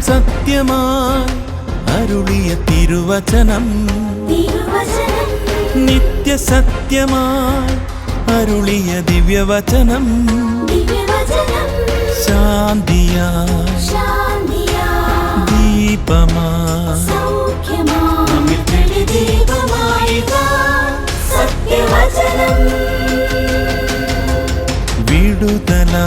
സത്യം സത്യമായി അരുളിയ തിരുവചനം. നിത്യസത്യമായി അരുളിയ ദിവ്യവചനം. ശാന്തിയാ ദീപമാ വിടുതലാ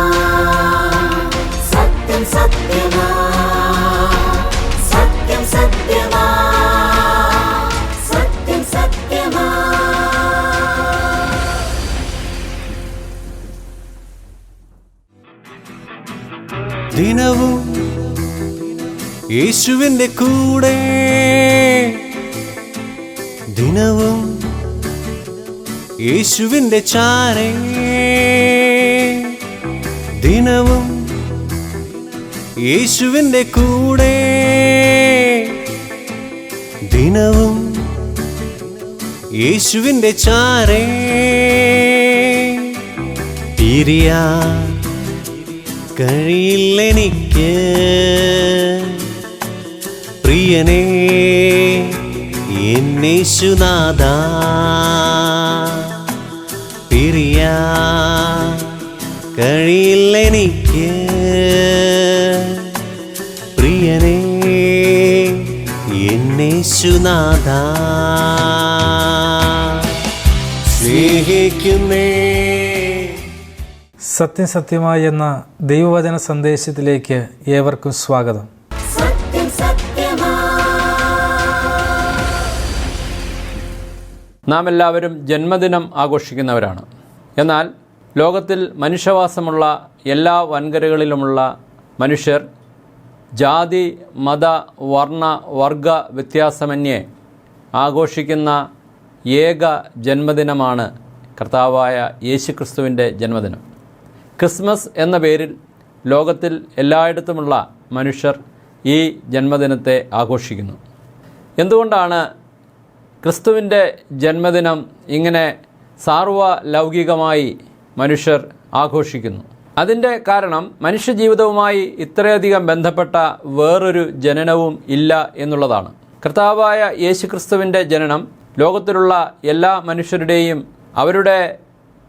യേശുവിന്റെ കൂടെ. ദിനവും യേശുവിന്റെ ചാരേ ദിനവും യേശുവിന്റെ കൂടെ. ദിനവും യേശുവിന്റെ ചാരേ പിരിയാ കഴിയില്ലെനിക്ക്. പ്രിയനേ എന്നേശുനാഥ. പിരിയ കഴിയില്ലെനിക്ക് പ്രിയനേ എന്നേശുനാഥ. സ്നേഹിക്കുന്നേ. സത്യസത്യമായ എന്ന ദൈവവചന സന്ദേശത്തിലേക്ക് ഏവർക്കും സ്വാഗതം. നാം എല്ലാവരും ജന്മദിനം ആഘോഷിക്കുന്നവരാണ്. എന്നാൽ ലോകത്തിൽ മനുഷ്യവാസമുള്ള എല്ലാ വൻകരകളിലുമുള്ള മനുഷ്യർ ജാതി മത വർണ വർഗ വ്യത്യാസമന്യേ ആഘോഷിക്കുന്ന ഏക ജന്മദിനമാണ് കർത്താവായ യേശുക്രിസ്തുവിന്റെ ജന്മദിനം. ക്രിസ്മസ് എന്ന പേരിൽ ലോകത്തിൽ എല്ലായിടത്തുമുള്ള മനുഷ്യർ ഈ ജന്മദിനത്തെ ആഘോഷിക്കുന്നു. എന്തുകൊണ്ടാണ് ക്രിസ്തുവിന്റെ ജന്മദിനം ഇങ്ങനെ സാർവലൗകികമായി മനുഷ്യർ ആഘോഷിക്കുന്നു. അതിന്റെ കാരണം മനുഷ്യജീവിതവുമായി ഇത്രയധികം ബന്ധപ്പെട്ട വേറൊരു ജനനവും ഇല്ല എന്നുള്ളതാണ്. കർത്താവായ യേശു ക്രിസ്തുവിന്റെ ജനനം ലോകത്തിലുള്ള എല്ലാ മനുഷ്യരുടെയും അവരുടെ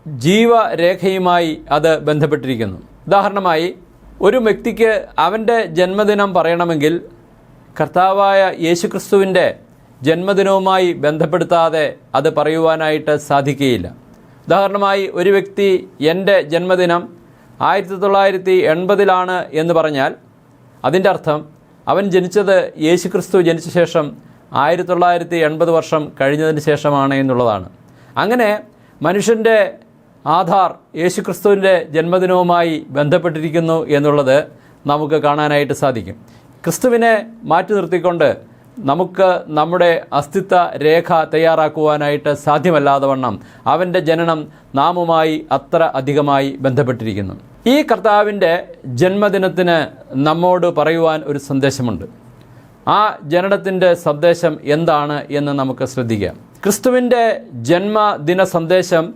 ജീവരേഖയുമായി അത് ബന്ധപ്പെട്ടിരിക്കുന്നു. ഉദാഹരണമായി ഒരു വ്യക്തിക്ക് അവന്റെ ജന്മദിനം പറയണമെങ്കിൽ കർത്താവായ യേശുക്രിസ്തുവിന്റെ ജന്മദിനവുമായി ബന്ധപ്പെടുത്താതെ അത് പറയുവാനായിട്ട് സാധിക്കുകയില്ല. ഉദാഹരണമായി ഒരു വ്യക്തി എന്റെ ജന്മദിനം ആയിരത്തി തൊള്ളായിരത്തി എൺപതിലാണ് എന്ന് പറഞ്ഞാൽ അതിന്റെ അർത്ഥം അവൻ ജനിച്ചത് യേശുക്രിസ്തു ജനിച്ച ശേഷം ആയിരത്തി തൊള്ളായിരത്തി എൺപത് വർഷം കഴിഞ്ഞതിന് ശേഷമാണ് എന്നുള്ളതാണ്. അങ്ങനെ മനുഷ്യന്റെ ആധാർ യേശുക്രിസ്തുവിന്റെ ജന്മദിനവുമായി ബന്ധപ്പെട്ടിരിക്കുന്നു എന്നുള്ളത് നമുക്ക് കാണാനായിട്ട് സാധിക്കും. ക്രിസ്തുവിനെ മാറ്റി നിർത്തിക്കൊണ്ട് നമുക്ക് നമ്മുടെ അസ്തിത്വ രേഖ തയ്യാറാക്കുവാനായിട്ട് സാധ്യമല്ലാതെ വണ്ണം അവന്റെ ജനനം നാമുമായി അത്ര അധികമായി ബന്ധപ്പെട്ടിരിക്കുന്നു. ഈ കർത്താവിന്റെ ജന്മദിനത്തിന് നമ്മോട് പറയുവാൻ ഒരു സന്ദേശമുണ്ട്. ആ ജനനത്തിന്റെ സന്ദേശം എന്താണ് എന്ന് നമുക്ക് ശ്രദ്ധിക്കാം. ക്രിസ്തുവിന്റെ ജന്മദിന സന്ദേശം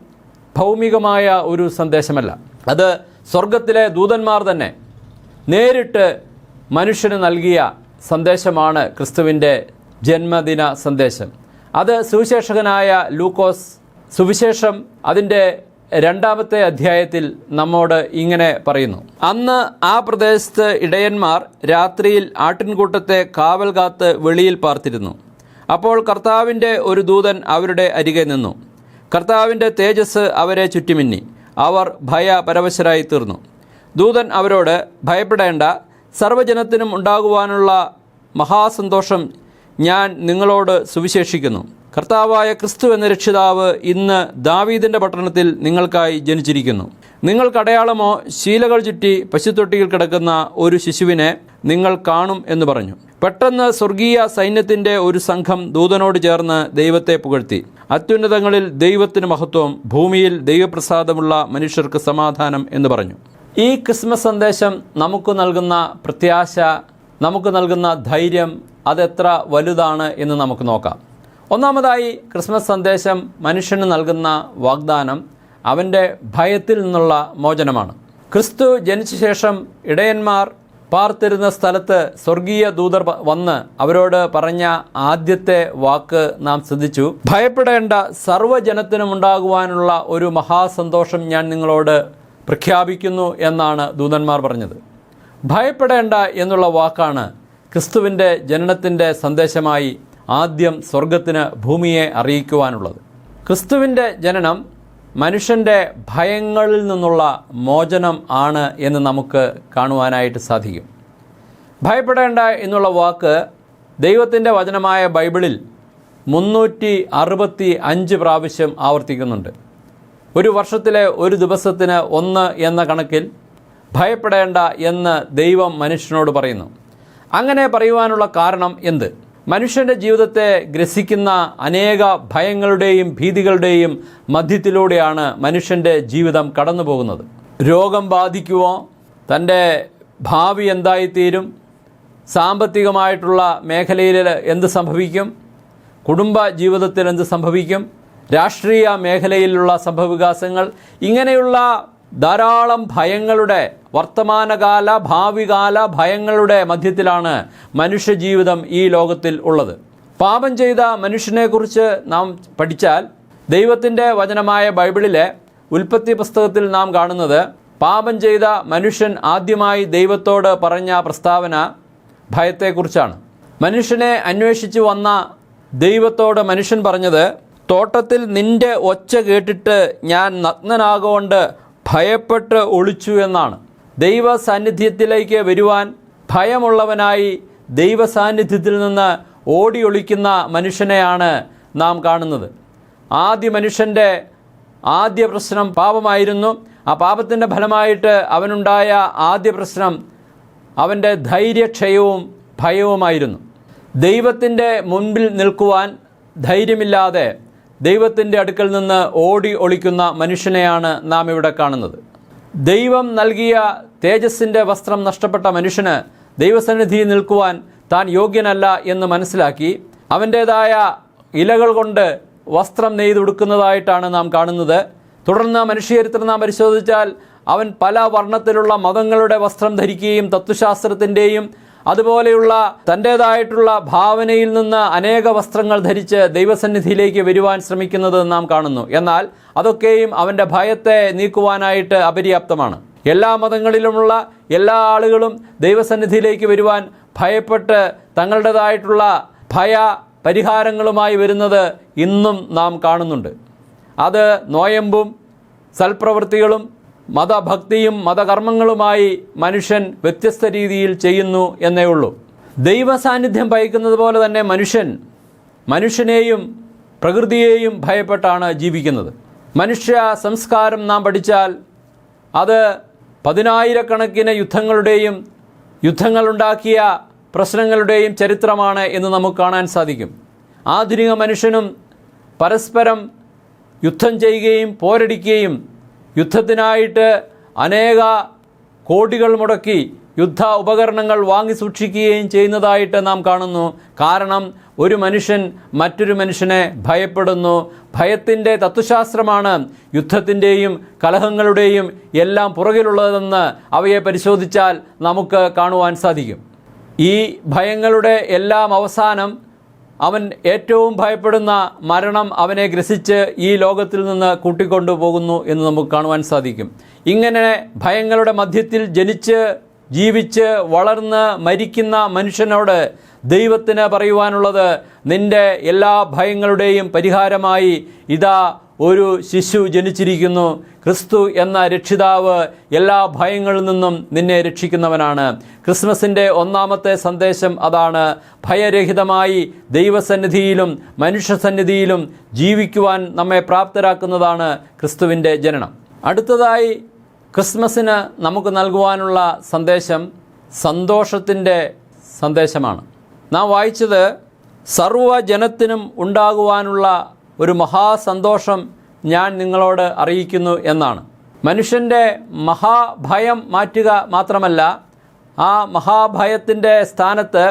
ഭൗമികമായ ഒരു സന്ദേശമല്ല. അത് സ്വർഗത്തിലെ ദൂതന്മാർ തന്നെ നേരിട്ട് മനുഷ്യന് നൽകിയ സന്ദേശമാണ് ക്രിസ്തുവിന്റെ ജന്മദിന സന്ദേശം. അത് സുവിശേഷകനായ ലൂക്കോസ് സുവിശേഷം അതിന്റെ രണ്ടാമത്തെ അധ്യായത്തിൽ നമ്മോട് ഇങ്ങനെ പറയുന്നു. അന്ന് ആ പ്രദേശത്ത് ഇടയന്മാർ രാത്രിയിൽ ആട്ടിൻകൂട്ടത്തെ കാവൽ കാത്ത് വെളിയിൽ പാർത്തിരുന്നു. അപ്പോൾ കർത്താവിന്റെ ഒരു ദൂതൻ അവരുടെ അരികെ നിന്നു. കർത്താവിന്റെ തേജസ് അവരെ ചുറ്റിമിന്നി. അവർ ഭയപരവശരായി തീർന്നു ദൂതൻ അവരോട് ഭയപ്പെടേണ്ട. സർവജനത്തിനും ഉണ്ടാകുവാനുള്ള മഹാസന്തോഷം ഞാൻ നിങ്ങളോട് സുവിശേഷിക്കുന്നു. കർത്താവായ ക്രിസ്തു എന്ന രക്ഷിതാവ് ഇന്ന് ദാവീദിന്റെ പട്ടണത്തിൽ നിങ്ങൾക്കായി ജനിച്ചിരിക്കുന്നു. നിങ്ങൾക്കടയാളമോ ശീലകൾ ചുറ്റി പശുത്തൊട്ടിയിൽ കിടക്കുന്ന ഒരു ശിശുവിനെ നിങ്ങൾ കാണും എന്ന് പറഞ്ഞു. പെട്ടെന്ന് സ്വർഗീയ സൈന്യത്തിന്റെ ഒരു സംഘം ദൂതനോട് ചേർന്ന് ദൈവത്തെ പുകഴ്ത്തി. അത്യുന്നതങ്ങളിൽ ദൈവത്തിന് മഹത്വം ഭൂമിയിൽ ദൈവപ്രസാദമുള്ള മനുഷ്യർക്ക് സമാധാനം എന്ന് പറഞ്ഞു. ഈ ക്രിസ്മസ് സന്ദേശം നമുക്ക് നൽകുന്ന പ്രത്യാശ നമുക്ക് നൽകുന്ന ധൈര്യം അതെത്ര വലുതാണ് എന്ന് നമുക്ക് നോക്കാം. ഒന്നാമതായി ക്രിസ്മസ് സന്ദേശം മനുഷ്യന് നൽകുന്ന വാഗ്ദാനം അവന്റെ ഭയത്തിൽ നിന്നുള്ള മോചനമാണ്. ക്രിസ്തു ജനിച്ച ശേഷം ഇടയന്മാർ പാർത്തിരുന്ന സ്ഥലത്ത് സ്വർഗീയ ദൂതർ വന്ന് അവരോട് പറഞ്ഞ ആദ്യത്തെ വാക്ക് നാം ശ്രദ്ധിച്ചു. ഭയപ്പെടേണ്ട സർവജനത്തിനും ഉണ്ടാകുവാനുള്ള ഒരു മഹാസന്തോഷം ഞാൻ നിങ്ങളോട് പ്രഖ്യാപിക്കുന്നു എന്നാണ് ദൂതന്മാർ പറഞ്ഞത്. ഭയപ്പെടേണ്ട എന്നുള്ള വാക്കാണ് ക്രിസ്തുവിന്റെ ജനനത്തിന്റെ സന്ദേശമായി ആദ്യം സ്വർഗത്തിന് ഭൂമിയെ അറിയിക്കുവാനുള്ളത്. ക്രിസ്തുവിന്റെ ജനനം മനുഷ്യന്റെ ഭയങ്ങളിൽ നിന്നുള്ള മോചനം ആണ് എന്ന് നമുക്ക് കാണുവാനായിട്ട് സാധിക്കും. ഭയപ്പെടേണ്ട എന്നുള്ള വാക്ക് ദൈവത്തിന്റെ വചനമായ ബൈബിളിൽ മുന്നൂറ്റി അറുപത്തി അഞ്ച് പ്രാവശ്യം ആവർത്തിക്കുന്നുണ്ട്. ഒരു വർഷത്തിലെ ഒരു ദിവസത്തിന് ഒന്ന് എന്ന കണക്കിൽ ഭയപ്പെടേണ്ട എന്ന് ദൈവം മനുഷ്യനോട് പറയുന്നു. അങ്ങനെ പറയുവാനുള്ള കാരണം എന്ത്? മനുഷ്യന്റെ ജീവിതത്തെ ഗ്രസിക്കുന്ന അനേക ഭയങ്ങളുടെയും ഭീതികളുടെയും മധ്യത്തിലൂടെയാണ് മനുഷ്യന്റെ ജീവിതം കടന്നു പോകുന്നത് രോഗം ബാധിക്കുമോ തന്റെ ഭാവി എന്തായിത്തീരും? സാമ്പത്തികമായിട്ടുള്ള മേഖലയിൽ എന്ത് സംഭവിക്കും? കുടുംബ ജീവിതത്തിൽ എന്ത് സംഭവിക്കും? രാഷ്ട്രീയ മേഖലയിലുള്ള സംഭവവികാസങ്ങൾ? ഇങ്ങനെയുള്ള ധാരാളം ഭയങ്ങളുടെ വർത്തമാനകാല ഭാവികാല ഭയങ്ങളുടെ മധ്യത്തിലാണ് മനുഷ്യജീവിതം ഈ ലോകത്തിൽ ഉള്ളത്. പാപം ചെയ്ത മനുഷ്യനെക്കുറിച്ച് നാം പഠിച്ചാൽ ദൈവത്തിന്റെ വചനമായ ബൈബിളിലെ ഉൽപ്പത്തി പുസ്തകത്തിൽ നാം കാണുന്നത് പാപം ചെയ്ത മനുഷ്യൻ ആദ്യമായി ദൈവത്തോട് പറഞ്ഞ പ്രസ്താവന ഭയത്തെക്കുറിച്ചാണ്. മനുഷ്യനെ അന്വേഷിച്ചു വന്ന ദൈവത്തോട് മനുഷ്യൻ പറഞ്ഞത് തോട്ടത്തിൽ നിന്റെ ഒച്ച കേട്ടിട്ട് ഞാൻ നഗ്നനാകൊണ്ട് ഭയപ്പെട്ട് ഒളിച്ചു എന്നാണ്. ദൈവ സാന്നിധ്യത്തിലേക്ക് വരുവാൻ ഭയമുള്ളവനായി ദൈവ സാന്നിധ്യത്തിൽ നിന്ന് ഓടി ഒളിക്കുന്ന മനുഷ്യനെയാണ് നാം കാണുന്നത്. ആദ്യ മനുഷ്യന്റെ ആദ്യ പ്രശ്നം പാപമായിരുന്നു. ആ പാപത്തിന്റെ ഫലമായിട്ട് അവനുണ്ടായ ആദ്യ പ്രശ്നം അവന്റെ ധൈര്യക്ഷയവും ഭയവുമായിരുന്നു. ദൈവത്തിന്റെ മുൻപിൽ നിൽക്കുവാൻ ധൈര്യമില്ലാതെ ദൈവത്തിന്റെ അടുക്കൽ നിന്ന് ഓടി ഒളിക്കുന്ന മനുഷ്യനെയാണ് നാം ഇവിടെ കാണുന്നത്. ദൈവം നൽകിയ തേജസ്സിന്റെ വസ്ത്രം നഷ്ടപ്പെട്ട മനുഷ്യന് ദൈവസന്നിധിയിൽ നിൽക്കുവാൻ താൻ യോഗ്യനല്ല എന്ന് മനസ്സിലാക്കി അവന്റേതായ ഇലകൾ കൊണ്ട് വസ്ത്രം നെയ്തുടുക്കുന്നതായിട്ടാണ് നാം കാണുന്നത്. തുടർന്ന് മനുഷ്യചരിത്രം നാം പരിശോധിച്ചാൽ അവൻ പല വർണത്തിലുള്ള മതങ്ങളുടെ വസ്ത്രം ധരിക്കുകയും തത്വശാസ്ത്രത്തിന്റെയും അതുപോലെയുള്ള തന്റേതായിട്ടുള്ള ഭാവനയിൽ നിന്ന് അനേക വസ്ത്രങ്ങൾ ധരിച്ച് ദൈവസന്നിധിയിലേക്ക് വരുവാൻ ശ്രമിക്കുന്നത് നാം കാണുന്നു. എന്നാൽ അതൊക്കെയും അവന്റെ ഭയത്തെ നീക്കുവാനായിട്ട് അപര്യാപ്തമാണ്. എല്ലാ മതങ്ങളിലുമുള്ള എല്ലാ ആളുകളും ദൈവസന്നിധിയിലേക്ക് വരുവാൻ ഭയപ്പെട്ട് തങ്ങളുടേതായിട്ടുള്ള ഭയ പരിഹാരങ്ങളുമായി വരുന്നത് ഇന്നും നാം കാണുന്നുണ്ട്. അത് നോയമ്പും സൽപ്രവൃത്തികളും മതഭക്തിയും മതകർമ്മങ്ങളുമായി മനുഷ്യൻ വ്യത്യസ്ത രീതിയിൽ ചെയ്യുന്നു എന്നേ ഉള്ളൂ. ദൈവ സാന്നിധ്യം ഭയക്കുന്നത് പോലെ തന്നെ മനുഷ്യൻ മനുഷ്യനെയും പ്രകൃതിയെയും ഭയപ്പെട്ടാണ് ജീവിക്കുന്നത്. മനുഷ്യ സംസ്കാരം നാം പഠിച്ചാൽ അത് പതിനായിരക്കണക്കിന് യുദ്ധങ്ങളുടെയും യുദ്ധങ്ങളുണ്ടാക്കിയ പ്രശ്നങ്ങളുടെയും ചരിത്രമാണ് എന്ന് നമുക്ക് കാണാൻ സാധിക്കും. ആധുനിക മനുഷ്യനും പരസ്പരം യുദ്ധം ചെയ്യുകയും പോരടിക്കുകയും യുദ്ധത്തിനായിട്ട് അനേക കോടികൾ മുടക്കി യുദ്ധ ഉപകരണങ്ങൾ വാങ്ങി സൂക്ഷിക്കുകയും ചെയ്യുന്നതായിട്ട് നാം കാണുന്നു. കാരണം ഒരു മനുഷ്യൻ മറ്റൊരു മനുഷ്യനെ ഭയപ്പെടുന്നു. ഭയത്തിന്റെ തത്വശാസ്ത്രമാണ് യുദ്ധത്തിന്റെയും കലഹങ്ങളുടെയും എല്ലാം പുറകിലുള്ളതെന്ന് അവയെ പരിശോധിച്ചാൽ നമുക്ക് കാണുവാൻ സാധിക്കും. ഈ ഭയങ്ങളുടെ എല്ലാം അവസാനം അവൻ ഏറ്റവും ഭയപ്പെടുന്ന മരണം അവനെ ഗ്രസിച്ച് ഈ ലോകത്തിൽ നിന്ന് കൂട്ടിക്കൊണ്ടുപോകുന്നു എന്ന് നമുക്ക് കാണുവാൻ സാധിക്കും. ഇങ്ങനെ ഭയങ്ങളുടെ മധ്യത്തിൽ ജനിച്ച് ജീവിച്ച് വളർന്ന് മരിക്കുന്ന മനുഷ്യനോട് ദൈവത്തിന് പറയുവാനുള്ളത് നിന്റെ എല്ലാ ഭയങ്ങളുടെയും പരിഹാരമായി ഇതാ ഒരു ശിശു ജനിച്ചിരിക്കുന്നു. ക്രിസ്തു എന്ന രക്ഷിതാവ് എല്ലാ ഭയങ്ങളിൽ നിന്നും നിന്നെ രക്ഷിക്കുന്നവനാണ്. ക്രിസ്മസിന്റെ ഒന്നാമത്തെ സന്ദേശം അതാണ്. ഭയരഹിതമായി ദൈവസന്നിധിയിലും മനുഷ്യസന്നിധിയിലും ജീവിക്കുവാൻ നമ്മെ പ്രാപ്തരാക്കുന്നതാണ് ക്രിസ്തുവിന്റെ ജനനം. അടുത്തതായി ക്രിസ്മസിന് നമുക്ക് നൽകുവാനുള്ള സന്ദേശം സന്തോഷത്തിന്റെ സന്ദേശമാണ്. നാം വായിച്ചത് സർവജനത്തിനും ഉണ്ടാകുവാനുള്ള ഒരു മഹാസന്തോഷം ഞാൻ നിങ്ങളോട് അറിയിക്കുന്നു എന്നാണ്. മനുഷ്യന്റെ മഹാഭയം മാറ്റുക മാത്രമല്ല ആ മഹാഭയത്തിന്റെ സ്ഥാനത്ത്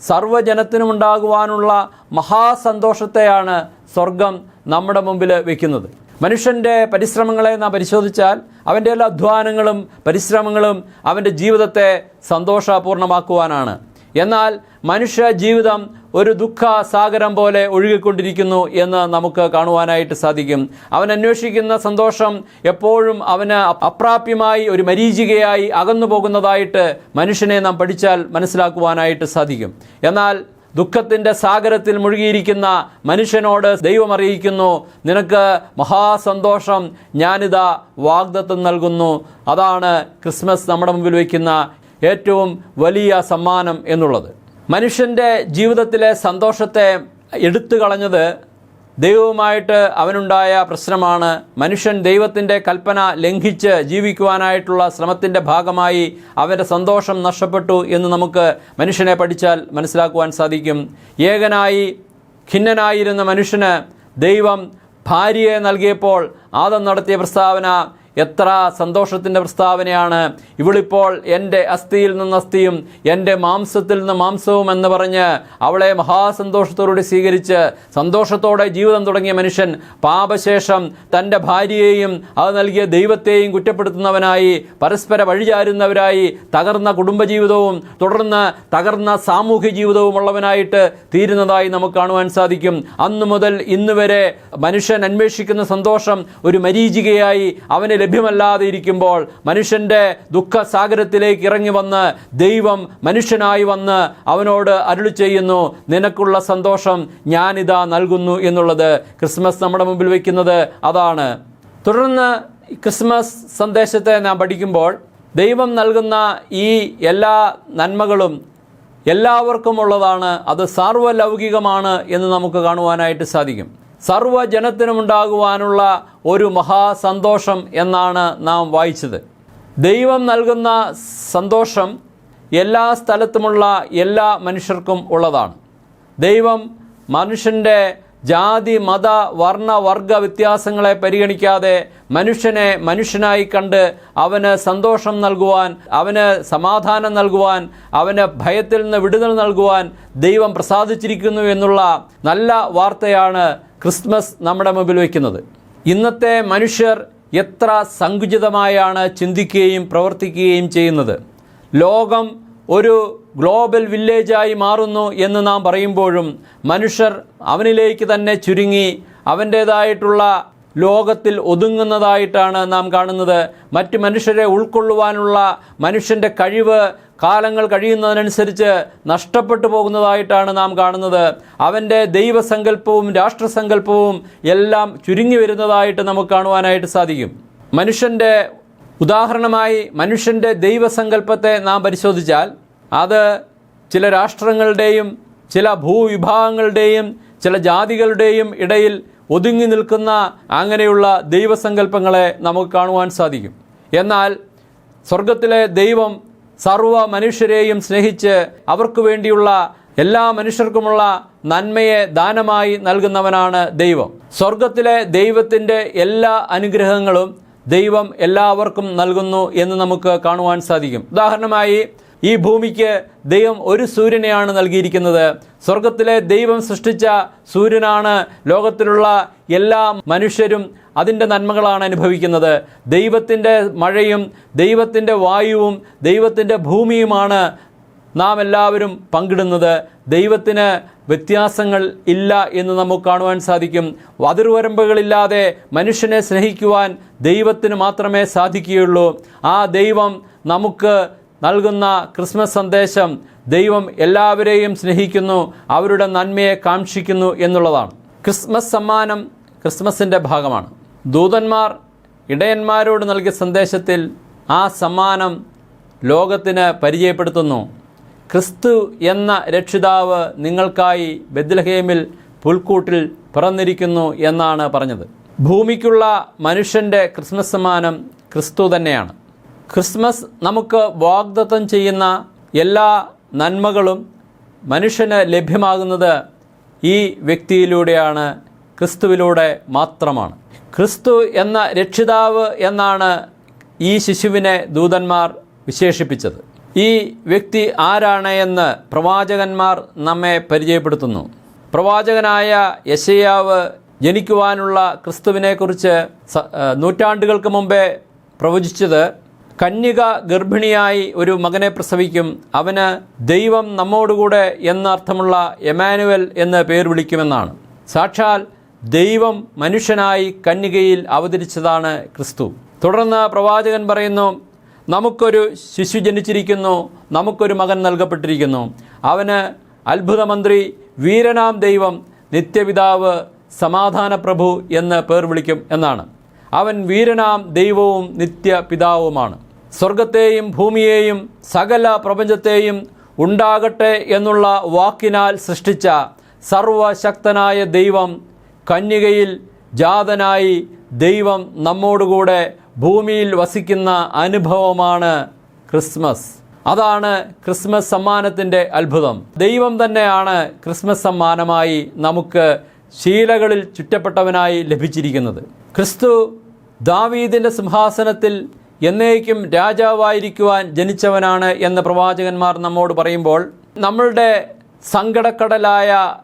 സർവജനത്തിനുമുണ്ടാകുവാനുള്ള മഹാസന്തോഷത്തെയാണ് സ്വർഗം നമ്മുടെ മുമ്പിൽ വയ്ക്കുന്നത് മനുഷ്യന്റെ പരിശ്രമങ്ങളെ നാം പരിശോധിച്ചാൽ അവന്റെ എല്ലാ അധ്വാനങ്ങളും പരിശ്രമങ്ങളും അവന്റെ ജീവിതത്തെ സന്തോഷപൂർണമാക്കുവാനാണ് എന്നാൽ മനുഷ്യ ജീവിതം ഒരു ദുഃഖ സാഗരം പോലെ ഒഴുകിക്കൊണ്ടിരിക്കുന്നു എന്ന് നമുക്ക് കാണുവാനായിട്ട് സാധിക്കും. അവൻ അന്വേഷിക്കുന്ന സന്തോഷം എപ്പോഴും അവന് അപ്രാപ്യമായി ഒരു മരീചികയായി അകന്നു പോകുന്നതായിട്ട് മനുഷ്യനെ നാം പഠിച്ചാൽ മനസ്സിലാക്കുവാനായിട്ട് സാധിക്കും. എന്നാൽ ദുഃഖത്തിന്റെ സാഗരത്തിൽ മുഴുകിയിരിക്കുന്ന മനുഷ്യനോട് ദൈവം അറിയിക്കുന്നു നിനക്ക് മഹാസന്തോഷം. ഞാനിതാ വാഗ്ദത്തം നൽകുന്നു. അതാണ് ക്രിസ്മസ് നമ്മുടെ മുമ്പിൽ വയ്ക്കുന്ന ഏറ്റവും വലിയ സമ്മാനം എന്നുള്ളത്. മനുഷ്യന്റെ ജീവിതത്തിലെ സന്തോഷത്തെ എടുത്തു കളഞ്ഞത് ദൈവവുമായിട്ട് അവനുണ്ടായ പ്രശ്നമാണ്. മനുഷ്യൻ ദൈവത്തിന്റെ കൽപ്പന ലംഘിച്ച് ജീവിക്കുവാനായിട്ടുള്ള ശ്രമത്തിന്റെ ഭാഗമായി അവന്റെ സന്തോഷം നഷ്ടപ്പെട്ടു എന്ന് നമുക്ക് മനുഷ്യനെ പഠിച്ചാൽ മനസ്സിലാക്കുവാൻ സാധിക്കും. ഏകനായി ഖിന്നനായിരുന്ന മനുഷ്യന് ദൈവം ഭാര്യയെ നൽകിയപ്പോൾ ആദം നടത്തിയ പ്രസ്താവന എത്ര സന്തോഷത്തിന്റെ പ്രസ്താവനയാണ്. ഇവളിപ്പോൾ എന്റെ അസ്ഥിയിൽ നിന്ന് അസ്ഥിയും എന്റെ മാംസത്തിൽ നിന്ന് മാംസവും എന്ന് പറഞ്ഞ് അവളെ മഹാസന്തോഷത്തോടുകൂടി സ്വീകരിച്ച് സന്തോഷത്തോടെ ജീവിതം തുടങ്ങിയ മനുഷ്യൻ പാപശേഷം തന്റെ ഭാര്യയെയും അത് നൽകിയ ദൈവത്തെയും കുറ്റപ്പെടുത്തുന്നവനായി പരസ്പര വഴിചാരുന്നവരായി തകർന്ന കുടുംബജീവിതവും തുടർന്ന് തകർന്ന സാമൂഹ്യ ജീവിതവും ഉള്ളവനായിട്ട് തീരുന്നതായി നമുക്ക് കാണുവാൻ സാധിക്കും. അന്നു മുതൽ ഇന്നുവരെ മനുഷ്യൻ അന്വേഷിക്കുന്ന സന്തോഷം ഒരു മരീചികയായി അവന് ലഭ്യമല്ലാതെ ഇരിക്കുമ്പോൾ മനുഷ്യന്റെ ദുഃഖ സാഗരത്തിലേക്ക് ഇറങ്ങി വന്ന് ദൈവം മനുഷ്യനായി വന്ന് അവനോട് അരുളി ചെയ്യുന്നു നിനക്കുള്ള സന്തോഷം ഞാനിതാ നൽകുന്നു എന്നുള്ളത് ക്രിസ്മസ് നമ്മുടെ മുമ്പിൽ വയ്ക്കുന്നത് അതാണ്. തുടർന്ന് ക്രിസ്മസ് സന്ദേശത്തെ നാം പഠിക്കുമ്പോൾ ദൈവം നൽകുന്ന ഈ എല്ലാ നന്മകളും എല്ലാവർക്കും ഉള്ളതാണ് അത് സാർവലൗകികമാണ് എന്ന് നമുക്ക് കാണുവാനായിട്ട് സാധിക്കും. സർവജനത്തിനുമുണ്ടാകുവാനുള്ള ഒരു മഹാസന്തോഷം എന്നാണ് നാം വായിച്ചത്. ദൈവം നൽകുന്ന സന്തോഷം എല്ലാ സ്ഥലത്തുമുള്ള എല്ലാ മനുഷ്യർക്കും ഉള്ളതാണ്. ദൈവം മനുഷ്യന്റെ ജാതി മത വർണ വർഗ വ്യത്യാസങ്ങളെ പരിഗണിക്കാതെ മനുഷ്യനെ മനുഷ്യനായി കണ്ട് അവന് സന്തോഷം നൽകുവാൻ അവന് സമാധാനം നൽകുവാൻ അവന് ഭയത്തിൽ നിന്ന് വിടുതൽ നൽകുവാൻ ദൈവം പ്രസാദിച്ചിരിക്കുന്നു എന്നുള്ള നല്ല വാർത്തയാണ് ക്രിസ്മസ് നമ്മുടെ മുമ്പിൽ വയ്ക്കുന്നത്. ഇന്നത്തെ മനുഷ്യർ എത്ര സങ്കുചിതമായാണ് ചിന്തിക്കുകയും പ്രവർത്തിക്കുകയും ചെയ്യുന്നത്. ലോകം ഒരു ഗ്ലോബൽ വില്ലേജായി മാറുന്നു എന്ന് നാം പറയുമ്പോഴും മനുഷ്യർ അവനിലേക്ക് തന്നെ ചുരുങ്ങി അവന്റേതായിട്ടുള്ള ലോകത്തിൽ ഒതുങ്ങുന്നതായിട്ടാണ് നാം കാണുന്നത്. മറ്റ് മനുഷ്യരെ ഉൾക്കൊള്ളുവാനുള്ള മനുഷ്യന്റെ കഴിവ് കാലങ്ങൾ കഴിയുന്നതിനനുസരിച്ച് നഷ്ടപ്പെട്ടു പോകുന്നതായിട്ടാണ് നാം കാണുന്നത്. അവന്റെ ദൈവസങ്കല്പവും രാഷ്ട്രസങ്കല്പവും എല്ലാം ചുരുങ്ങി വരുന്നതായിട്ട് നമുക്ക് കാണുവാനായിട്ട് സാധിക്കും. മനുഷ്യന്റെ ഉദാഹരണമായി മനുഷ്യന്റെ ദൈവസങ്കല്പത്തെ നാം പരിശോധിച്ചാൽ അത് ചില രാഷ്ട്രങ്ങളുടെയും ചില ഭൂവിഭാഗങ്ങളുടെയും ചില ജാതികളുടെയും ഇടയിൽ ഒതുങ്ങി നിൽക്കുന്ന അങ്ങനെയുള്ള ദൈവസങ്കല്പങ്ങളെ നമുക്ക് കാണുവാൻ സാധിക്കും. എന്നാൽ സ്വർഗത്തിലെ ദൈവം സർവ മനുഷ്യരെയും സ്നേഹിച്ച് അവർക്ക് വേണ്ടിയുള്ള എല്ലാ മനുഷ്യർക്കുമുള്ള നന്മയെ ദാനമായി നൽകുന്നവനാണ് ദൈവം. സ്വർഗത്തിലെ ദൈവത്തിന്റെ എല്ലാ അനുഗ്രഹങ്ങളും ദൈവം എല്ലാവർക്കും നൽകുന്നു എന്ന് നമുക്ക് കാണുവാൻ സാധിക്കും. ഉദാഹരണമായി ഈ ഭൂമിക്ക് ദൈവം ഒരു സൂര്യനെയാണ് നൽകിയിരിക്കുന്നത്. സ്വർഗത്തിലെ ദൈവം സൃഷ്ടിച്ച സൂര്യനാണ് ലോകത്തിലുള്ള എല്ലാ മനുഷ്യരും അതിന്റെ നന്മകളാണ് അനുഭവിക്കുന്നത്. ദൈവത്തിന്റെ മഴയും ദൈവത്തിന്റെ വായുവും ദൈവത്തിന്റെ ഭൂമിയുമാണ് നാം എല്ലാവരും പങ്കിടുന്നത്. ദൈവത്തിന് വ്യത്യാസങ്ങൾ ഇല്ല എന്ന് നമുക്ക് കാണുവാൻ സാധിക്കും. അതിർവരമ്പുകളില്ലാതെ മനുഷ്യനെ സ്നേഹിക്കുവാൻ ദൈവത്തിന് മാത്രമേ സാധിക്കുകയുള്ളൂ. ആ ദൈവം നമുക്ക് നൽകുന്ന ക്രിസ്മസ് സന്ദേശം ദൈവം എല്ലാവരെയും സ്നേഹിക്കുന്നു അവരുടെ നന്മയെ കാക്ഷിക്കുന്നു എന്നുള്ളതാണ്. ക്രിസ്മസ് സമ്മാനം ക്രിസ്മസിന്റെ ഭാഗമാണ്. ദൂതന്മാർ ഇടയന്മാരോട് നൽകിയ സന്ദേശത്തിൽ ആ സമ്മാനം ലോകത്തിന് പരിചയപ്പെടുത്തുന്നു. ക്രിസ്തു എന്ന രക്ഷിതാവ് നിങ്ങൾക്കായി ബദ്ലഹേമിൽ പുൽക്കൂട്ടിൽ പിറന്നിരിക്കുന്നു എന്നാണ് പറഞ്ഞത്. ഭൂമിക്കുള്ള മനുഷ്യന്റെ ക്രിസ്മസ് സമ്മാനം ക്രിസ്തു തന്നെയാണ്. ക്രിസ്മസ് നമുക്ക് വാഗ്ദത്തം ചെയ്യുന്ന എല്ലാ നന്മകളും മനുഷ്യന് ലഭ്യമാകുന്നത് ഈ വ്യക്തിയിലൂടെയാണ് ക്രിസ്തുവിലൂടെ മാത്രമാണ്. ക്രിസ്തു എന്ന രക്ഷിതാവ് എന്നാണ് ഈ ശിശുവിനെ ദൂതന്മാർ വിശേഷിപ്പിച്ചത്. ഈ വ്യക്തി ആരാണ് എന്ന് പ്രവാചകന്മാർ നമ്മെ പരിചയപ്പെടുത്തുന്നു. പ്രവാചകനായ യശയാവ് ജനിക്കുവാനുള്ള ക്രിസ്തുവിനെക്കുറിച്ച് നൂറ്റാണ്ടുകൾക്ക് മുമ്പേ പ്രവചിച്ചത് കന്യക ഗർഭിണിയായി ഒരു മകനെ പ്രസവിക്കും അവന് ദൈവം നമ്മോടുകൂടെ എന്നർത്ഥമുള്ള എമാനുവൽ എന്ന് പേര് വിളിക്കുമെന്നാണ്. സാക്ഷാൽ ദൈവം മനുഷ്യനായി കന്യകയിൽ അവതരിച്ചതാണ് ക്രിസ്തു. തുടർന്ന് പ്രവാചകൻ പറയുന്നു നമുക്കൊരു ശിശു ജനിച്ചിരിക്കുന്നു നമുക്കൊരു മകൻ നൽകപ്പെട്ടിരിക്കുന്നു. അവന് അത്ഭുതമന്ത്രി വീരനാം ദൈവം നിത്യപിതാവ് സമാധാന പ്രഭു എന്ന് പേർ വിളിക്കും എന്നാണ്. അവൻ വീരനാം ദൈവവും നിത്യപിതാവുമാണ്. സ്വർഗത്തെയും ഭൂമിയെയും സകല പ്രപഞ്ചത്തെയും ഉണ്ടാകട്ടെ എന്നുള്ള വാക്കിനാൽ സൃഷ്ടിച്ച സർവശക്തനായ ദൈവം കന്യകയിൽ ജാതനായി ദൈവം നമ്മോടുകൂടെ ഭൂമിയിൽ വസിക്കുന്ന അനുഭവമാണ് ക്രിസ്മസ്. അതാണ് ക്രിസ്മസ് സമ്മാനത്തിന്റെ അത്ഭുതം. ദൈവം തന്നെയാണ് ക്രിസ്മസ് സമ്മാനമായി നമുക്ക് ശീലകളിൽ ചുറ്റപ്പെട്ടവനായി ലഭിച്ചിരിക്കുന്നത്. ക്രിസ്തു ദാവീദിന്റെ സിംഹാസനത്തിൽ എന്നേക്കും രാജാവായിരിക്കുവാൻ ജനിച്ചവനാണ് എന്ന് പ്രവാചകന്മാർ നമ്മോട് പറയുമ്പോൾ നമ്മളുടെ സങ്കടക്കടലായ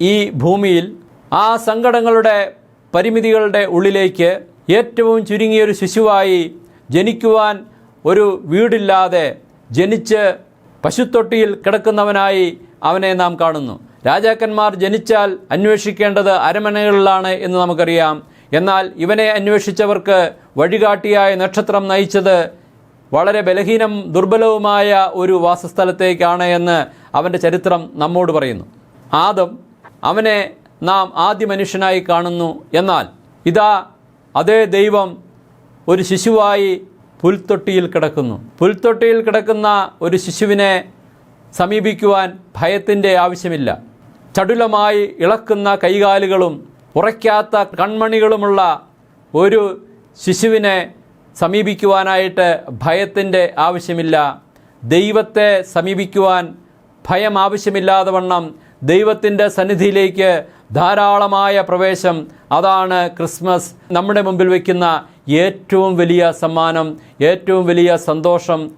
ഈ ഭൂമിയിൽ ആ സങ്കടങ്ങളുടെ പരിമിതികളുടെ ഉള്ളിലേക്ക് ഏറ്റവും ചുരുങ്ങിയൊരു ശിശുവായി ജനിക്കുവാൻ ഒരു വീടില്ലാതെ ജനിച്ച് പശുത്തൊട്ടിയിൽ കിടക്കുന്നവനായി അവനെ നാം കാണുന്നു. രാജാക്കന്മാർ ജനിച്ചാൽ അന്വേഷിക്കേണ്ടത് അരമനകളിലാണ് എന്ന് നമുക്കറിയാം. എന്നാൽ ഇവനെ അന്വേഷിച്ചവർക്ക് വഴികാട്ടിയായ നക്ഷത്രം നയിച്ചത് വളരെ ബലഹീനം ദുർബലവുമായ ഒരു വാസസ്ഥലത്തേക്കാണ് എന്ന് അവന്റെ ചരിത്രം നമ്മോട് പറയുന്നു. ആദം അവനെ നാം ആദ്യ മനുഷ്യനായി കാണുന്നു എന്നാൽ ഇതാ അതേ ദൈവം ഒരു ശിശുവായി പുൽത്തൊട്ടിയിൽ കിടക്കുന്നു. പുൽത്തൊട്ടിയിൽ കിടക്കുന്ന ഒരു ശിശുവിനെ സമീപിക്കുവാൻ ഭയത്തിന്റെ ആവശ്യമില്ല. ചടുലമായി ഇളക്കുന്ന കൈകാലുകളും ഉറയ്ക്കാത്ത കൺമണികളുമുള്ള ഒരു ശിശുവിനെ സമീപിക്കുവാനായിട്ട് ഭയത്തിന്റെ ആവശ്യമില്ല. ദൈവത്തെ സമീപിക്കുവാൻ ഭയം ആവശ്യമില്ലാതെ വണ്ണം ദൈവത്തിന്റെ സന്നിധിയിലേക്ക് ധാരാളമായ പ്രവേശം. അതാണ് ക്രിസ്മസ്. നമ്മുടെ മുമ്പിൽ വയ്ക്കുന്ന ഏറ്റവും വലിയ സമ്മാനം ഏറ്റവും വലിയ സന്തോഷം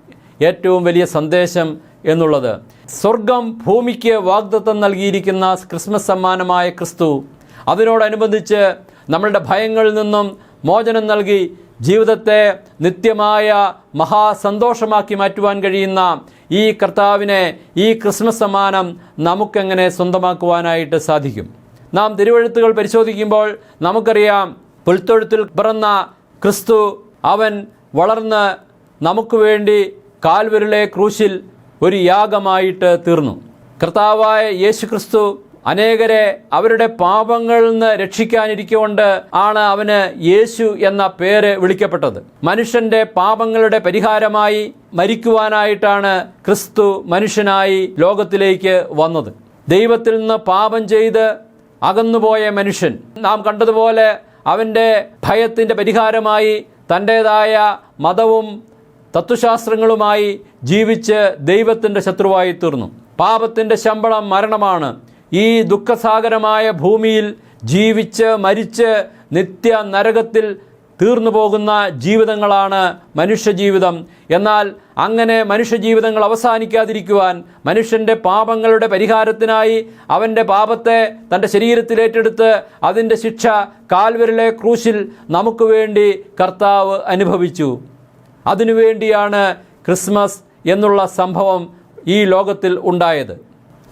ഏറ്റവും വലിയ സന്ദേശം എന്നുള്ളത്. സ്വർഗം ഭൂമിക്ക് വാഗ്ദത്തം നൽകിയിരിക്കുന്ന ക്രിസ്മസ് സമ്മാനമായ ക്രിസ്തു. അതിനോടനുബന്ധിച്ച് നമ്മളുടെ ഭയങ്ങളിൽ നിന്നും മോചനം നൽകി ജീവിതത്തെ നിത്യമായ മഹാസന്തോഷമാക്കി മാറ്റുവാൻ കഴിയുന്ന ഈ കർത്താവിനെ ഈ ക്രിസ്മസ് സമ്മാനം നമുക്കെങ്ങനെ സ്വന്തമാക്കുവാനായിട്ട് സാധിക്കും? നാം തിരുവഴുത്തുകൾ പരിശോധിക്കുമ്പോൾ നമുക്കറിയാം പുൽത്തൊഴുത്തിൽ പിറന്ന ക്രിസ്തു അവൻ വളർന്ന് നമുക്ക് വേണ്ടി കാൽവരിലെ ക്രൂശിൽ ഒരു യാഗമായിട്ട് തീർന്നു. കർത്താവായ യേശു ക്രിസ്തു അനേകരെ അവരുടെ പാപങ്ങളിൽ നിന്ന് രക്ഷിക്കാനിരിക്കൊണ്ട് ആണ് അവന് യേശു എന്ന പേര് വിളിക്കപ്പെട്ടത്. മനുഷ്യന്റെ പാപങ്ങളുടെ പരിഹാരമായി മരിക്കുവാനായിട്ടാണ് ക്രിസ്തു മനുഷ്യനായി ലോകത്തിലേക്ക് വന്നത്. ദൈവത്തിൽ നിന്ന് പാപം ചെയ്ത് അകന്നുപോയ മനുഷ്യൻ. നാം കണ്ടതുപോലെ അവന്റെ ഭയത്തിന്റെ പരിഹാരമായി തന്റേതായ മതവും തത്വശാസ്ത്രങ്ങളുമായി ജീവിച്ച് ദൈവത്തിന്റെ ശത്രുവായി തീർന്നു. പാപത്തിന്റെ ശമ്പളം മരണമാണ്. ഈ ദുഃഖസാഗരമായ ഭൂമിയിൽ ജീവിച്ച് മരിച്ച് നിത്യ നരകത്തിൽ തീർന്നു പോകുന്ന ജീവിതങ്ങളാണ് മനുഷ്യജീവിതം. എന്നാൽ അങ്ങനെ മനുഷ്യജീവിതങ്ങൾ അവസാനിക്കാതിരിക്കുവാൻ മനുഷ്യന്റെ പാപങ്ങളുടെ പരിഹാരത്തിനായി അവന്റെ പാപത്തെ തന്റെ ശരീരത്തിലേറ്റെടുത്ത് അതിന്റെ ശിക്ഷ കാൽവരിലെ ക്രൂശിൽ നമുക്ക് വേണ്ടി കർത്താവ് അനുഭവിച്ചു. അതിനുവേണ്ടിയാണ് ക്രിസ്മസ് എന്നുള്ള സംഭവം ഈ ലോകത്തിൽ ഉണ്ടായത്.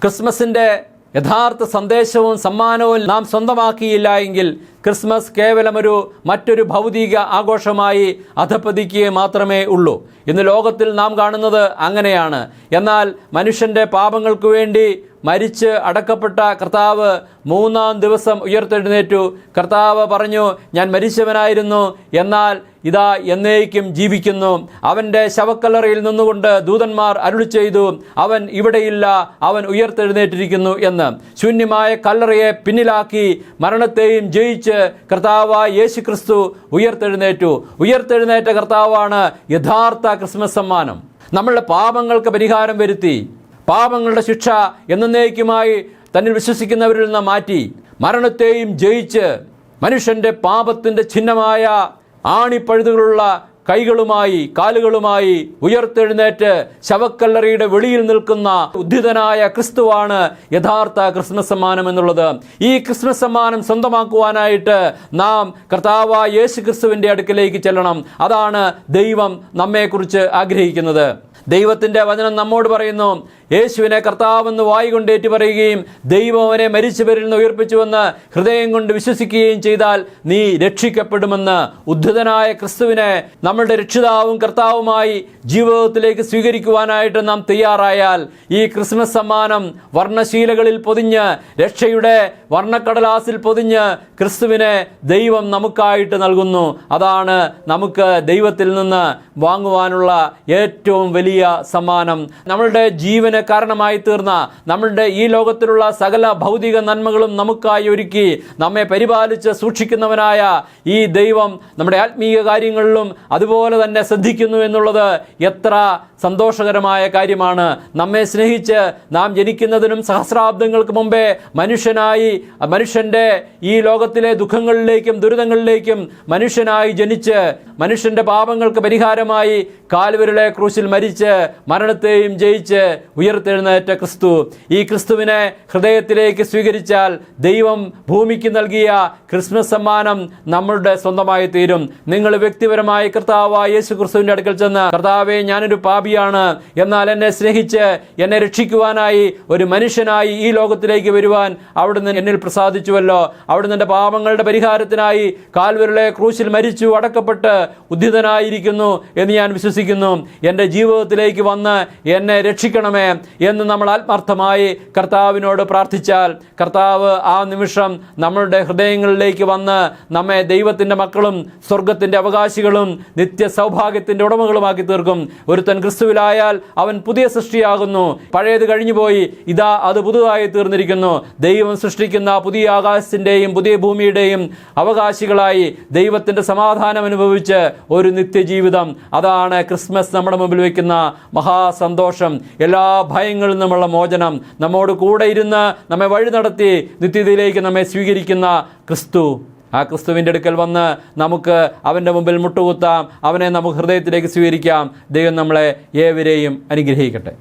ക്രിസ്മസിന്റെ യഥാർത്ഥ സന്ദേശവും സമ്മാനവും നാം സ്വന്തമാക്കിയില്ല എങ്കിൽ ക്രിസ്മസ് കേവലമൊരു മറ്റൊരു ഭൗതിക ആഘോഷമായി അധപ്പതിക്കുക മാത്രമേ ഉള്ളൂ. ഇന്ന് ലോകത്തിൽ നാം കാണുന്നത് അങ്ങനെയാണ്. എന്നാൽ മനുഷ്യന്റെ പാപങ്ങൾക്ക് വേണ്ടി മരിച്ച് അടക്കപ്പെട്ട കർത്താവ് മൂന്നാം ദിവസം ഉയർത്തെഴുന്നേറ്റു. കർത്താവ് പറഞ്ഞു ഞാൻ മരിച്ചവനായിരുന്നു. എന്നാൽ ഇതാ എന്നേക്കും ജീവിക്കുന്നു. അവന്റെ ശവക്കല്ലറയിൽ നിന്നുകൊണ്ട് ദൂതന്മാർ അരുളി ചെയ്തു അവൻ ഇവിടെയില്ല അവൻ ഉയർത്തെഴുന്നേറ്റിരിക്കുന്നു എന്ന്. ശൂന്യമായ കല്ലറയെ പിന്നിലാക്കി മരണത്തെയും ജയിച്ച് കർത്താവായ യേശു ക്രിസ്തു ഉയർത്തെഴുന്നേറ്റു. ഉയർത്തെഴുന്നേറ്റ കർത്താവാണ് യഥാർത്ഥ ക്രിസ്മസ് സമ്മാനം. നമ്മളുടെ പാപങ്ങൾക്ക് പരിഹാരം വരുത്തി. പാപങ്ങളുടെ ശിക്ഷ എന്നേക്കുമായി തന്നിൽ വിശ്വസിക്കുന്നവരിൽ നിന്ന് മാറ്റി. മരണത്തെയും ജയിച്ച് മനുഷ്യന്റെ പാപത്തിന്റെ ചിഹ്നമായ ആണിപ്പഴുതുകളുള്ള കൈകളുമായി കാലുകളുമായി ഉയർത്തെഴുന്നേറ്റ് ശവക്കല്ലറിയുടെ വെളിയിൽ നിൽക്കുന്ന ഉദ്ധിതനായ ക്രിസ്തുവാണ് യഥാർത്ഥ ക്രിസ്മസ് സമ്മാനം എന്നുള്ളത്. ഈ ക്രിസ്മസ് സമ്മാനം സ്വന്തമാക്കുവാനായിട്ട് നാം കർത്താവായ യേശു ക്രിസ്തുവിന്റെ അടുക്കിലേക്ക് ചെല്ലണം. അതാണ് ദൈവം നമ്മെക്കുറിച്ച് ആഗ്രഹിക്കുന്നത്. ദൈവത്തിന്റെ വചനം നമ്മോട് പറയുന്നു യേശുവിനെ കർത്താവെന്ന് വായി കൊണ്ട് ഏറ്റു പറയുകയും ദൈവം അവനെ മരിച്ചവരിൽ നിന്ന് ഉയർപ്പിച്ചുവെന്ന് ഹൃദയം കൊണ്ട് വിശ്വസിക്കുകയും ചെയ്താൽ നീ രക്ഷിക്കപ്പെടുമെന്ന് ഉദ്ധിതനായ ക്രിസ്തുവിനെ നമ്മളുടെ രക്ഷിതാവും കർത്താവുമായി ജീവിതത്തിലേക്ക് സ്വീകരിക്കുവാനായിട്ട് നാം തയ്യാറായാൽ ഈ ക്രിസ്മസ് സമ്മാനം വർണശീലകളിൽ പൊതിഞ്ഞ് രക്ഷയുടെ വർണക്കടലാസിൽ പൊതിഞ്ഞ് ക്രിസ്തുവിനെ ദൈവം നമുക്കായിട്ട് നൽകുന്നു. അതാണ് നമുക്ക് ദൈവത്തിൽ നിന്ന് വാങ്ങുവാനുള്ള ഏറ്റവും വലിയ സമ്മാനം. നമ്മളുടെ ജീവന് കാരണമായി തീർന്ന നമ്മളുടെ ഈ ലോകത്തിലുള്ള സകല ഭൗതിക നന്മകളും നമുക്കായി ഒരുക്കി നമ്മെ പരിപാലിച്ച് സൂക്ഷിക്കുന്നവനായ ഈ ദൈവം നമ്മുടെ ആത്മീയ കാര്യങ്ങളിലും അതുപോലെ തന്നെ ശ്രദ്ധിക്കുന്നു എന്നുള്ളത് എത്ര സന്തോഷകരമായ കാര്യമാണ്. നമ്മെ സ്നേഹിച്ച് നാം ജനിക്കുന്നതിനും സഹസ്രാബ്ദങ്ങൾക്ക് മുമ്പേ മനുഷ്യനായി മനുഷ്യന്റെ ഈ ലോകത്തിലെ ദുഃഖങ്ങളിലേക്കും ദുരിതങ്ങളിലേക്കും മനുഷ്യനായി ജനിച്ച് മനുഷ്യന്റെ പാപങ്ങൾക്ക് പരിഹാരമായി കാൽവരുടെ ക്രൂശിൽ മരിച്ച് മരണത്തെയും ജയിച്ച് ഉയർത്തെഴുന്നേറ്റ ക്രിസ്തു. ഈ ക്രിസ്തുവിനെ ഹൃദയത്തിലേക്ക് സ്വീകരിച്ചാൽ ദൈവം ഭൂമിക്ക് നൽകിയ ക്രിസ്മസ് സമ്മാനം നമ്മളുടെ സ്വന്തമായി തീരും. നിങ്ങൾ വ്യക്തിപരമായി കർത്താവായ യേശു ക്രിസ്തുവിന്റെ അടുക്കൽ ചെന്ന് കർത്താവെ ഞാനൊരു പാപിയാണ്. എന്നാൽ എന്നെ സ്നേഹിച്ച് എന്നെ രക്ഷിക്കുവാനായി ഒരു മനുഷ്യനായി ഈ ലോകത്തിലേക്ക് വരുവാൻ അവിടുന്ന് എന്നിൽ പ്രസാദിച്ചുവല്ലോ. അവിടുന്ന് എന്റെ പാപങ്ങളുടെ പരിഹാരത്തിനായി കാൽവരുടെ ക്രൂശിൽ മരിച്ചു അടക്കപ്പെട്ട് ഉദ്ധിതനായിരിക്കുന്നു എന്ന് ഞാൻ വിശ്വസിക്കുന്നു. എന്റെ ജീവിതത്തിലേക്ക് വന്ന് എന്നെ രക്ഷിക്കണമേ. എന്ന് നമ്മൾ ആത്മാർത്ഥമായി കർത്താവിനോട് പ്രാർത്ഥിച്ചാൽ കർത്താവ് ആ നിമിഷം നമ്മളുടെ ഹൃദയങ്ങളിലേക്ക് വന്ന് നമ്മെ ദൈവത്തിന്റെ മക്കളും സ്വർഗത്തിന്റെ അവകാശികളും നിത്യ സൗഭാഗ്യത്തിന്റെ ഉടമകളുമാക്കി തീർക്കും. ഒരുത്തൻ ക്രിസ്തുവിലായാൽ അവൻ പുതിയ സൃഷ്ടിയാകുന്നു. പഴയത് കഴിഞ്ഞുപോയി ഇതാ അത് പുതുതായി തീർന്നിരിക്കുന്നു. ദൈവം സൃഷ്ടിക്കുന്ന പുതിയ ആകാശത്തിന്റെയും പുതിയ ഭൂമിയുടെയും അവകാശികളായി ദൈവത്തിന്റെ സമാധാനം അനുഭവിച്ച് ഒരു നിത്യജീവിതം. അതാണ് ക്രിസ്മസ് നമ്മുടെ മുമ്പിൽ വയ്ക്കുന്ന മഹാസന്തോഷം. എല്ലാ ഭയങ്ങളിൽ നിന്നുമുള്ള മോചനം. നമ്മോട് കൂടെ ഇരുന്ന് നമ്മെ വഴി നടത്തി നിത്യതയിലേക്ക് നമ്മെ സ്വീകരിക്കുന്ന ക്രിസ്തു. ആ ക്രിസ്തുവിന്റെ അടുക്കൽ വന്ന് നമുക്ക് അവന്റെ മുമ്പിൽ മുട്ടുകുത്താം. അവനെ നമുക്ക് ഹൃദയത്തിലേക്ക് സ്വീകരിക്കാം. ദൈവം നമ്മളെ ഏവരെയും അനുഗ്രഹിക്കട്ടെ.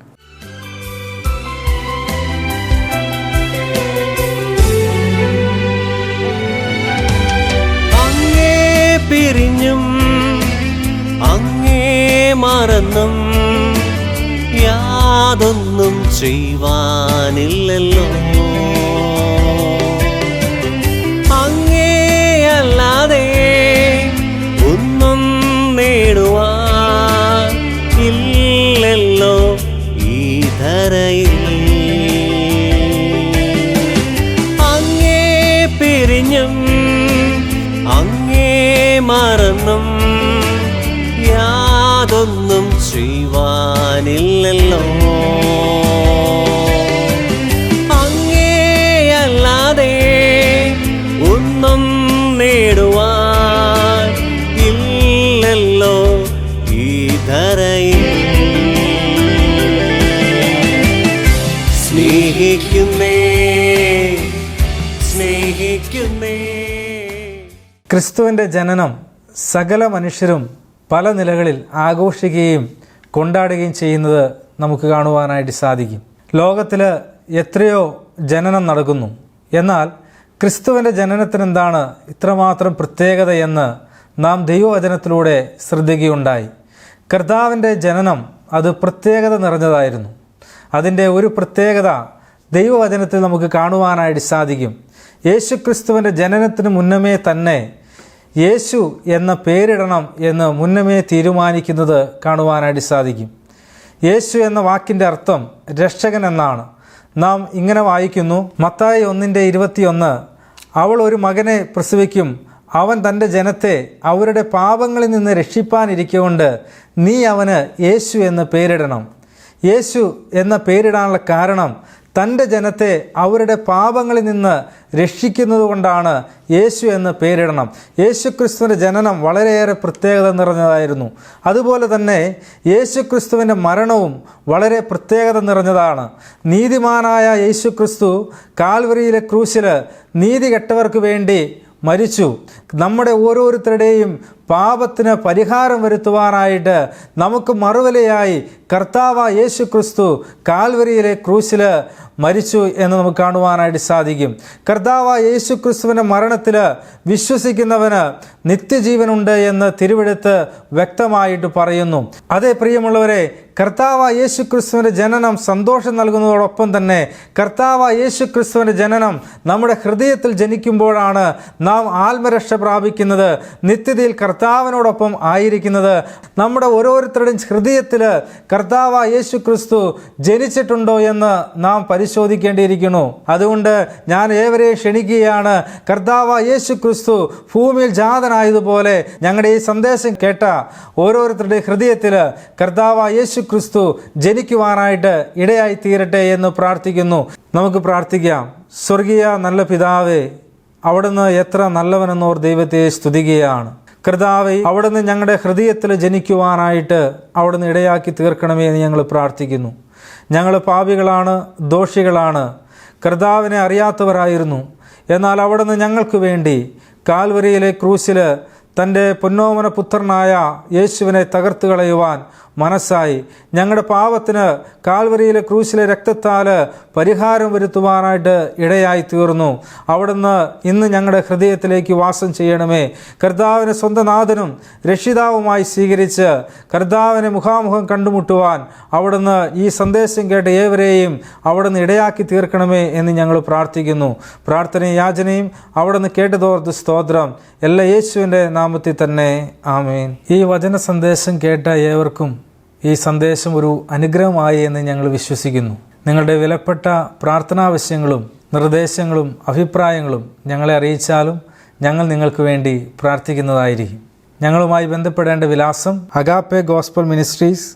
പിരിഞ്ഞും അങ്ങേ മറന്നും യാതൊന്നും ചെയ്യുവാനില്ലല്ലോ. അങ്ങേ അല്ലാതെ സ്നേഹിക്കുന്നേ ക്രിസ്തുവിന്റെ ജനനം സകല മനുഷ്യരും പല നിലകളിൽ ആഘോഷിക്കുകയും കൊണ്ടാടുകയും ചെയ്യുന്നത് നമുക്ക് കാണുവാനായിട്ട് സാധിക്കും. ലോകത്തിൽ എത്രയോ ജനനം നടക്കുന്നു. എന്നാൽ ക്രിസ്തുവിന്റെ ജനനത്തിനെന്താണ് ഇത്രമാത്രം പ്രത്യേകത എന്ന് നാം ദൈവവചനത്തിലൂടെ ശ്രദ്ധിക്കുകയുണ്ടായി. കർത്താവിന്റെ ജനനം അത് പ്രത്യേകത നിറഞ്ഞതായിരുന്നു. അതിന്റെ ഒരു പ്രത്യേകത ദൈവവചനത്തിൽ നമുക്ക് കാണുവാനായിട്ട് സാധിക്കും. യേശു ക്രിസ്തുവിന്റെ ജനനത്തിന് മുന്നമേ തന്നെ യേശു എന്ന പേരിടണം എന്ന് മുന്നമേ തീരുമാനിക്കുന്നത് കാണുവാനായിട്ട് സാധിക്കും. യേശു എന്ന വാക്കിന്റെ അർത്ഥം രക്ഷകൻ എന്നാണ്. നാം ഇങ്ങനെ വായിക്കുന്നു മത്തായി ഒന്നിന്റെ ഇരുപത്തിയൊന്ന് അവൾ ഒരു മകനെ പ്രസവിക്കും അവൻ തന്റെ ജനത്തെ അവരുടെ പാപങ്ങളിൽ നിന്ന് രക്ഷിപ്പാനിരിക്കൊണ്ട് നീ അവന് യേശു എന്ന് പേരിടണം. യേശു എന്ന പേരിടാനുള്ള കാരണം തന്റെ ജനത്തെ അവരുടെ പാപങ്ങളിൽ നിന്ന് രക്ഷിക്കുന്നതുകൊണ്ടാണ് യേശു എന്ന് പേരിടണം. യേശു ക്രിസ്തുവിന്റെ ജനനം വളരെയേറെ പ്രത്യേകത നിറഞ്ഞതായിരുന്നു. അതുപോലെ തന്നെ യേശു ക്രിസ്തുവിന്റെ മരണവും വളരെ പ്രത്യേകത നിറഞ്ഞതാണ്. നീതിമാനായ യേശുക്രിസ്തു കാൽവരിയിലെ ക്രൂശിൽ നീതി കെട്ടവർക്ക് വേണ്ടി മരിച്ചു. നമ്മുടെ ഓരോരുത്തരുടെയും പാപത്തിന് പരിഹാരം വരുത്തുവാനായിട്ട് നമുക്ക് മറുവിലയായി കർത്താവ യേശു ക്രിസ്തു കാൽവരിയിലെ ക്രൂശിൽ മരിച്ചു എന്ന് നമുക്ക് കാണുവാനായിട്ട് സാധിക്കും. കർത്താവ യേശു ക്രിസ്തുവിന്റെ മരണത്തിൽ വിശ്വസിക്കുന്നവന് നിത്യജീവനുണ്ട് എന്ന് തിരുവെടുത്ത് വ്യക്തമായിട്ട് പറയുന്നു. അതേ പ്രിയമുള്ളവരെ കർത്താവ യേശു ക്രിസ്തുവിന്റെ ജനനം സന്തോഷം നൽകുന്നതോടൊപ്പം തന്നെ കർത്താവ യേശു ക്രിസ്തുവിന്റെ ജനനം നമ്മുടെ ഹൃദയത്തിൽ ജനിക്കുമ്പോഴാണ് നാം ആത്മരക്ഷ പ്രാപിക്കുന്നത്. നിത്യതയിൽ കർത്താവിനോടൊപ്പം ആയിരിക്കുന്നത് നമ്മുടെ ഓരോരുത്തരുടെയും ഹൃദയത്തിൽ കർത്താവ് യേശു ക്രിസ്തു ജനിച്ചിട്ടുണ്ടോ എന്ന് നാം പരിശോധിക്കേണ്ടിയിരിക്കുന്നു. അതുകൊണ്ട് ഞാൻ ഏവരെയും ക്ഷണിക്കുകയാണ് കർത്താവ് യേശു ക്രിസ്തു ഭൂമിയിൽ ജാതനായതുപോലെ ഞങ്ങളുടെ ഈ സന്ദേശം കേട്ട ഓരോരുത്തരുടെ ഹൃദയത്തിൽ കർത്താവ് യേശു ക്രിസ്തു ജനിക്കുവാനായിട്ട് ഇടയായി തീരട്ടെ എന്ന് പ്രാർത്ഥിക്കുന്നു. നമുക്ക് പ്രാർത്ഥിക്കാം. സ്വർഗീയ നല്ല പിതാവേ അവിടുന്ന് എത്ര നല്ലവനെന്നോർ ദൈവത്തെ സ്തുതിക്കുകയാണ്. കർത്താവെ അവിടുന്ന് ഞങ്ങളുടെ ഹൃദയത്തിൽ ജനിക്കുവാനായിട്ട് അവിടുന്ന് ഇടയാക്കി തീർക്കണമേ എന്ന് ഞങ്ങൾ പ്രാർത്ഥിക്കുന്നു. ഞങ്ങൾ പാപികളാണ് ദോഷികളാണ്. കർത്താവിനെ അറിയാത്തവരായിരുന്നു. എന്നാൽ അവിടുന്ന് ഞങ്ങൾക്ക് വേണ്ടി കാൽവരിയിലെ ക്രൂസിൽ തന്റെ പൊന്നോമന പുത്രനായ യേശുവിനെ തകർത്ത് കളയുവാൻ മനസ്സായി. ഞങ്ങളുടെ പാപത്തിന് കാൽവരിയിലെ ക്രൂശിലെ രക്തത്താൽ പരിഹാരം വരുത്തുവാനായിട്ട് ഇടയായി തീർന്നു അവിടുന്ന് ഇന്ന് ഞങ്ങളുടെ ഹൃദയത്തിലേക്ക് വാസം ചെയ്യണമേ. കർത്താവിനെ സ്വന്തം നാഥനും രക്ഷിതാവുമായി സ്വീകരിച്ച് കർത്താവിനെ മുഖാമുഖം കണ്ടുമുട്ടുവാൻ അവിടുന്ന് ഈ സന്ദേശം കേട്ട ഏവരെയും അവിടുന്ന് ഇടയാക്കി തീർക്കണമേ എന്ന് ഞങ്ങൾ പ്രാർത്ഥിക്കുന്നു. പ്രാർത്ഥനയും യാചനയും അവിടുന്ന് കേട്ടതോർത്ത് സ്തോത്രം. എല്ലാ യേശുവിന്റെ നാമത്തിൽ തന്നെ ആമേൻ. ഈ വചന സന്ദേശം കേട്ട ഏവർക്കും ഈ സന്ദേശം ഒരു അനുഗ്രഹമായി എന്ന് ഞങ്ങൾ വിശ്വസിക്കുന്നു. നിങ്ങളുടെ വിലപ്പെട്ട പ്രാർത്ഥനാവശ്യങ്ങളും നിർദ്ദേശങ്ങളും അഭിപ്രായങ്ങളും ഞങ്ങളെ അറിയിച്ചാലും ഞങ്ങൾ നിങ്ങൾക്ക് വേണ്ടി പ്രാർത്ഥിക്കുന്നതായിരിക്കും. ഞങ്ങളുമായി ബന്ധപ്പെടേണ്ട വിലാസം അഗാപ്പെ ഗോസ്ബൽ മിനിസ്ട്രീസ്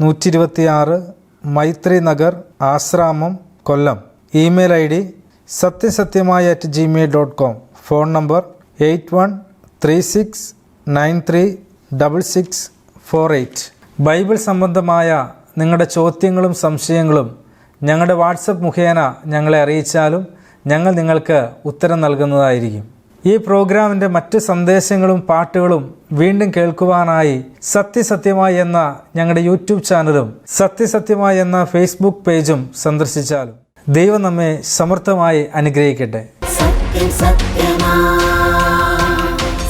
നൂറ്റി ഇരുപത്തിയാറ് Maithri Nagar Asramam Kollam. Email I D സത്യസത്യമായ at Gmail dot com. Phone number eight one three six nine three double six four eight. Bible സംബന്ധമായ നിങ്ങളുടെ ചോദ്യങ്ങളും സംശയങ്ങളും ഞങ്ങളുടെ വാട്സപ്പ് മുഖേന ഞങ്ങളെ അറിയിച്ചാലും ഞങ്ങൾ നിങ്ങൾക്ക് ഉത്തരം നൽകുന്നതായിരിക്കും. ഈ പ്രോഗ്രാമിന്റെ മറ്റ് സന്ദേശങ്ങളും പാട്ടുകളും വീണ്ടും കേൾക്കുവാനായി സത്യസത്യമായി എന്ന ഞങ്ങളുടെ യൂട്യൂബ് ചാനലും സത്യസത്യമായി എന്ന ഫേസ്ബുക്ക് പേജും സന്ദർശിച്ചാലും ദൈവം നമ്മെ സമർത്ഥമായി അനുഗ്രഹിക്കട്ടെ. സത്യം സത്യമാ.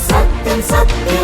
സത്യം സത്യമാ